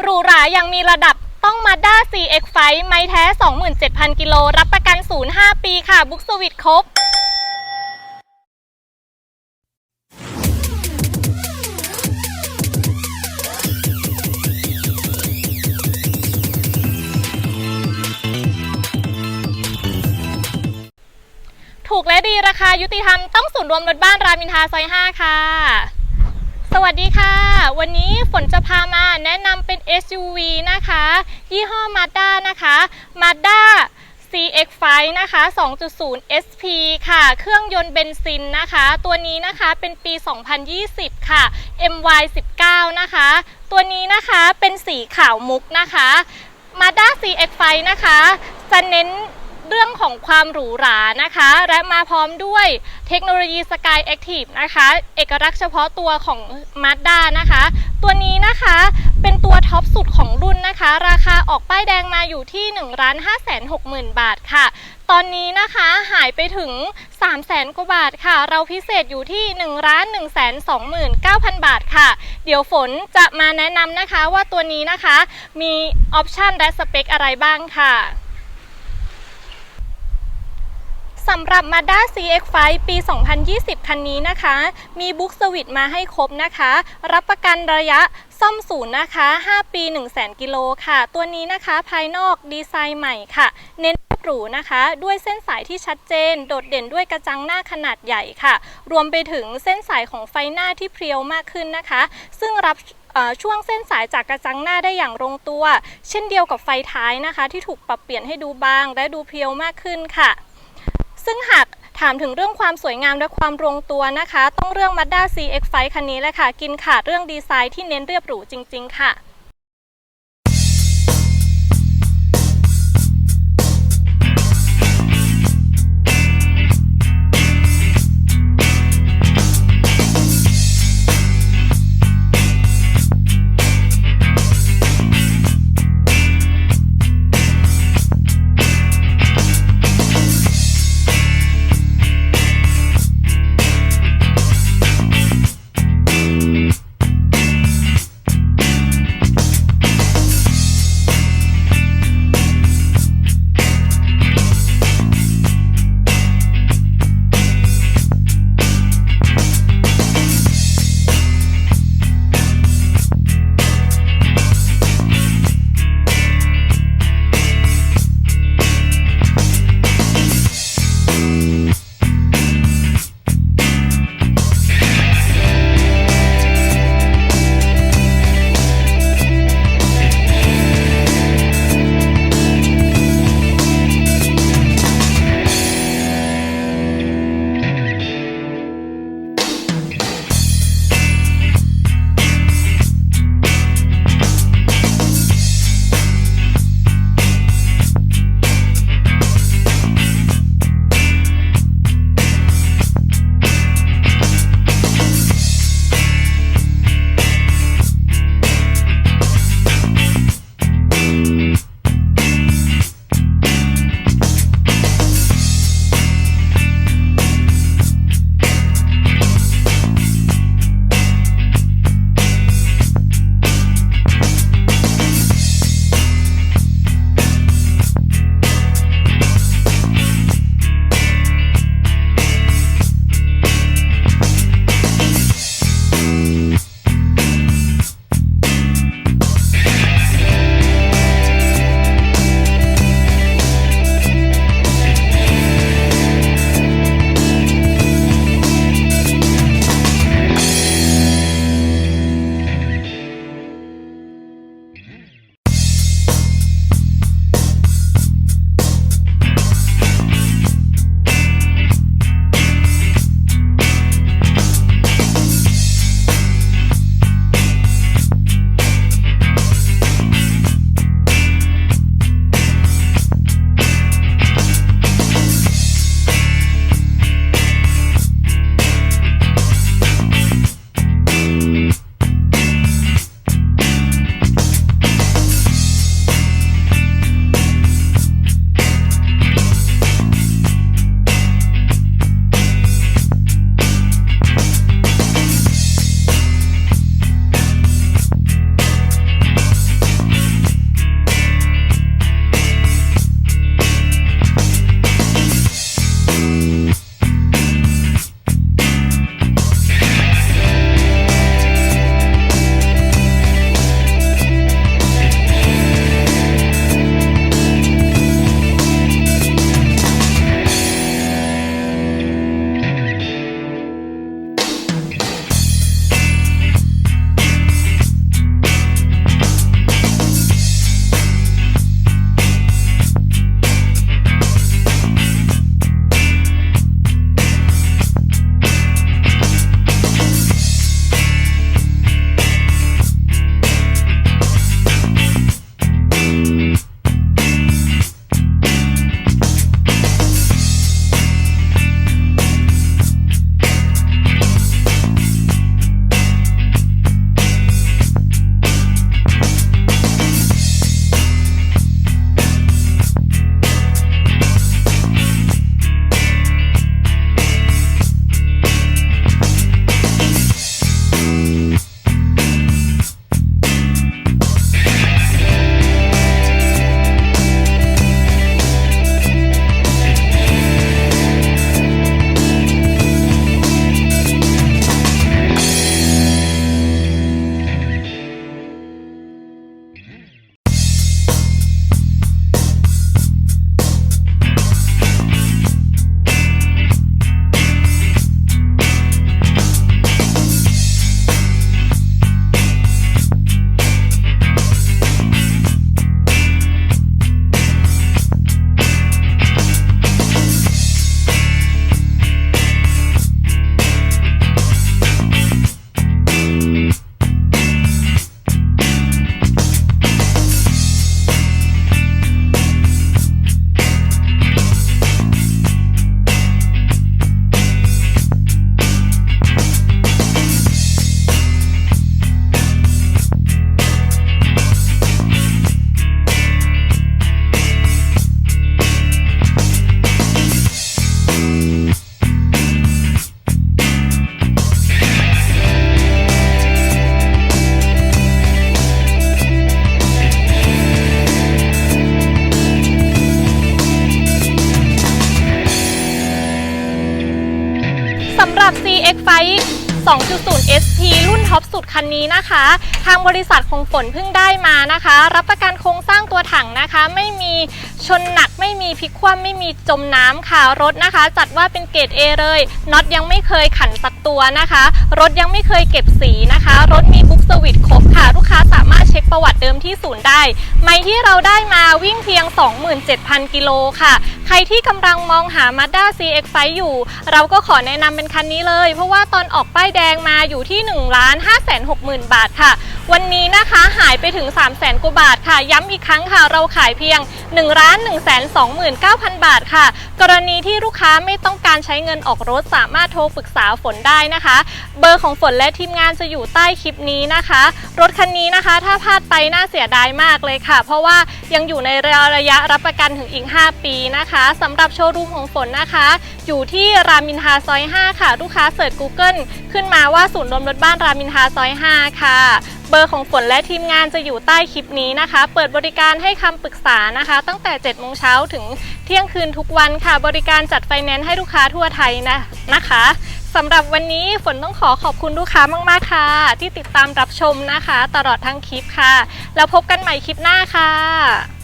หรูหรายังมีระดับต้อง Mazda CX-5 ไม้แท้ 27,000 กิโล รับประกันศูนย์5ปีค่ะ บุ๊กสวิตครบ ถูกและดีราคายุติธรรมต้องศูนย์รวมรถบ้านรามอินทราซอย 5 ค่ะ สวัสดีค่ะ วันนี้ฝนจะพามาแนะนำเป็น SUV นะคะ ยี่ห้อ Mazda นะคะ Mazda CX-5 นะคะ 2.0 SP ค่ะ เครื่องยนต์เบนซินนะคะ ตัวนี้นะคะเป็นปี 2020 ค่ะ MY19 นะคะ ตัวนี้นะคะเป็นสีขาวมุกนะคะ Mazda CX-5 นะคะจะเน้น เรื่องของความหรูหรานะคะ และมาพร้อมด้วยเทคโนโลยี Sky Active นะคะ เอกลักษณ์เฉพาะตัวของ Mazda นะคะ ตัวนี้นะคะเป็นตัวท็อปสุดของรุ่นนะคะ ราคาออกป้ายแดงมาอยู่ที่ 1 5 6 0 0 0 0 บาทค่ะ ตอนนี้นะคะหายไปถึง 3 0 0 0 0 0กว่าบาทค่ะ เราพิเศษอยู่ที่ 1 1 2 9 0 0 0 บาทค่ะ เดี๋ยวฝนจะมาแนะนำนะคะว่าตัวนี้นะคะมีออปชันและสเปคอะไรบ้างค่ะ สำหรับ Mazda CX-5 ปี 2020 คันนี้นะคะ มีบุ๊กสวิตมาให้ครบนะคะ รับประกันระยะซ่อมศูนย์นะคะ 5 ปี 1 0 0 0 0 0 กิโลค่ะ ตัวนี้นะคะภายนอกดีไซน์ใหม่ค่ะ เน้นหรูนะคะ ด้วยเส้นสายที่ชัดเจน โดดเด่นด้วยกระจังหน้าขนาดใหญ่ค่ะ รวมไปถึงเส้นสายของไฟหน้าที่เพรียวมากขึ้นนะคะ ซึ่งรับช่วงเส้นสายจากกระจังหน้าได้อย่างลงตัว เช่นเดียวกับไฟท้ายนะคะ ที่ถูกปรับเปลี่ยนให้ดูบางและดูเพรียวมากขึ้นค่ะ ซึ่งหากถามถึงเรื่องความสวยงามและความลงตัวนะคะ ต้องเรื่อง Mazda CX-5 คันนี้แหละค่ะ กินขาดเรื่องดีไซน์ที่เน้นเรียบหรูจริง ๆ ค่ะ 2.0 ST รุ่นท็อปสุดคันนี้นะคะ ทางบริษัทของฝนเพิ่งได้มานะคะ รับประกันโครงสร้างตัวถังนะคะ ไม่มีชนหนักไม่มีพลิกคว่ำไม่มีจมน้ำค่ะรถนะคะ จัดว่าเป็นเกรด A เลยน็อตยังไม่เคยขันสักตัวนะคะ รถยังไม่เคยเก็บสีนะคะ รถมีบุ๊กสวิตครบค่ะ ลูกค้าสามารถเช็คประวัติเดิมที่ศูนย์ได้ ไม่ที่เราได้มาวิ่งเพียง 27,000 กิโลค่ะ ใครที่กำลังมองหา Mazda CX-5 อยู่ เราก็ขอแนะนำเป็นคันนี้เลย เพราะว่าตอนออกป้ายแดงมาอยู่ที่1 5 6 0 0 0 0บาทค่ะ วันนี้นะคะหายไปถึง3 0 0 0 0 0กว่าบาทค่ะ ย้ำอีกครั้งค่ะเราขายเพียง1 1 2 9 0 0 0 บาทค่ะ กรณีที่ลูกค้าไม่ต้องการใช้เงินออกรถสามารถโทรปรึกษาฝนได้นะคะ เบอร์ของฝนและทีมงานจะอยู่ใต้คลิปนี้นะคะ รถคันนี้นะคะ ถ้าพลาดไปน่าเสียดายมากเลยค่ะ เพราะว่ายังอยู่ในระยะรับประกันถึงอีก 5 ปีนะคะสำหรับโชว์รูมของฝนนะคะ อยู่ที่รามินทาซอย 5 ค่ะ ลูกค้าเสิร์ช Google ขึ้นมาว่าศูนย์รวมรถบ้านรามินทาซอย 5 ค่ะ เบอร์ของฝนและทีมงานจะอยู่ใต้คลิปนี้นะคะ เปิดบริการให้คำปรึกษานะคะ ตั้งแต่7โมงเช้าถึงเที่ยงคืนทุกวันค่ะ บริการจัดไฟแนนซ์ให้ลูกค้าทั่วไทยนะนะคะสำหรับวันนี้ฝนต้องขอขอบคุณลูกค้ามาก ๆ ค่ะ ที่ติดตามรับชมนะคะ ตลอดทั้งคลิปค่ะ แล้วพบกันใหม่คลิปหน้าค่ะ